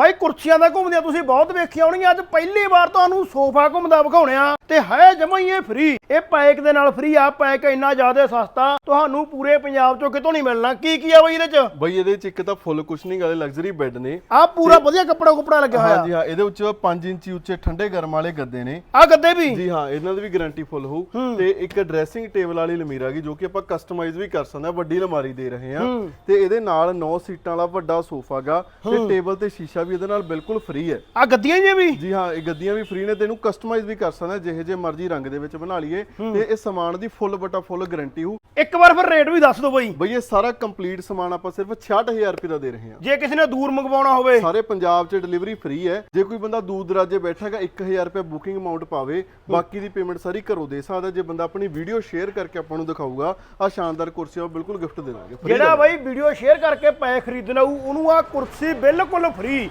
ਬਾਈ ਕੁਰਸੀਆਂ ਦਾ ਘੁੰਮਦੀਆਂ, ਤੁਸੀਂ ਬਹੁਤ ਵੇਖੀਆਂ ਹੋਣਗੀਆਂ, ਅੱਜ ਪਹਿਲੀ ਵਾਰ ਤੁਹਾਨੂੰ ਸੋਫਾ ਘੁੰਮਦਾ ਵਿਖਾਉਣਿਆ ਤੇ ਹੈ ਜਮਾਂ ਹੀ ਇਹ ਫ੍ਰੀ ਇਹ ਪੈਕ ਦੇ ਨਾਲ ਫ੍ਰੀ ਆ ਪੈਕ ਇੰਨਾ ਜ਼ਿਆਦਾ ਸਸਤਾ ਤੁਹਾਨੂੰ ਪੂਰੇ ਪੰਜਾਬ ਚੋਂ ਕਿਤੋਂ ਨਹੀਂ ਮਿਲਣਾ। ਕੀ ਕੀ ਆ ਬਾਈ ਇਹਦੇ ਚ? ਬਈ ਇਹਦੇ ਚ ਇੱਕ ਤਾਂ ਫੁੱਲ ਕੁਸ਼ਨਿੰਗ ਵਾਲੇ ਲਗਜ਼ਰੀ ਬੈੱਡ ਨੇ। ਆ ਪੂਰਾ ਵਧੀਆ ਕੱਪੜਾ ਕੁਪੜਾ ਲੱਗਿਆ ਹੋਇਆ। ਹਾਂਜੀ ਹਾਂ ਇਹਦੇ ਵਿੱਚ 5 ਇੰਚੀ ਉੱਚੇ ਠੰਡੇ ਗਰਮ ਵਾਲੇ ਗੱਦੇ ਨੇ। ਆ ਗੱਦੇ ਵੀ? ਜੀ ਹਾਂ ਇਹਨਾਂ ਦੀ ਵੀ ਗਾਰੰਟੀ ਫੁੱਲ ਹੋਊ। ਤੇ ਇੱਕ ਡਰੈਸਿੰਗ ਟੇਬਲ ਵਾਲੀ ਲਮੀਰਾ ਗੀ ਜੋ ਕਿ ਆਪਾਂ ਕਸਟਮਾਈਜ਼ ਵੀ ਕਰ ਸਕਦੇ ਹਾਂ ਵੱਡੀ ਅਲਮਾਰੀ ਦੇ ਰਹੇ ਹਾਂ। ਤੇ ਇਹਦੇ ਨਾਲ 9 ਸੀਟਾਂ ਵਾਲਾ ਵੱਡਾ ਸੋਫਾ ਗਾ ਤੇ ਟੇਬਲ ਤੇ ਸ਼ੀਸ਼ਾ ਵੀ ਇਹਦੇ ਨਾਲ ਬਿਲਕੁਲ ਫ੍ਰੀ ਹੈ। ਆ ਗੱਦੀਆਂ ਵੀ? ਜੀ ਹਾਂ ਇਹ ਗੱਦੀਆਂ ਵੀ ਫ੍ਰੀ ਨੇ ਤੇ ਇਹਨੂੰ ਕਸਟਮਾਈਜ਼ ਵੀ ਕਰ ਸਕਦੇ ਹਾਂ ਜਿਹੇ ਜੇ ਮਰਜ਼ੀ ਰੰਗ ਦੇ ਵਿੱਚ ਬਣਾ ਲਈਏ ਤੇ ਇਹ ਸਮਾਨ ਦੀ ਫੁੱਲ ਬਟਾ ਫੁੱਲ ਗਾਰੰਟੀ ਹੋਊ। ਇੱਕ ਵਾਰ ਫਿਰ ਰੇਟ ਵੀ ਦੱਸ ਦਿਓ ਬਾਈ। ਬਈ ਇਹ ਸਾਰਾ ਕੰਪਲੀਟ ਸਮਾਨ ਆਪਾਂ ਸਿਰਫ 66000 ਰੁਪਏ ਦਾ ਦੇ ਰਹੇ ਹਾਂ। ਜੇ ਕਿਸੇ ਨੇ ਦੂਰ ਮੰਗਵਾਉਣਾ ਹੋਵੇ। ਸਾਰੇ ਪੰਜਾਬ 'ਚ ਡਿਲੀਵਰੀ ਫ੍ਰੀ ਹੈ। ਜੇ ਕੋਈ ਬੰਦਾ ਦੂਰ ਦਰਾਜੇ ਬੈਠਾ ਹੈਗਾ 1000 ਰੁਪਏ ਬੁਕਿੰਗ ਅਮਾਉਂਟ ਪਾਵੇ ਬਾਕੀ ਦੀ ਪੇਮੈਂਟ ਸਾਰੀ ਘਰੋਂ ਦੇ ਸਕਦਾ। ਜੇ ਬੰਦਾ ਆਪਣੀ ਵੀਡੀਓ ਸ਼ੇਅਰ ਕਰਕੇ ਆਪਾਂ ਨੂੰ ਦਿਖਾਊਗਾ ਆ ਸ਼ਾਨਦਾਰ ਕੁਰਸੀ ਉਹ ਬਿਲਕੁਲ ਗਿਫਟ ਦੇ ਦਾਂਗੇ। ਜਿਹੜਾ ਬਾਈ ਵੀਡੀਓ ਸ਼ੇਅਰ ਕਰਕੇ ਪੈਸੇ ਖਰੀਦਣਾ ਉਹਨੂੰ ਆ ਕੁਰਸੀ ਬਿਲਕੁਲ ਫ੍ਰੀ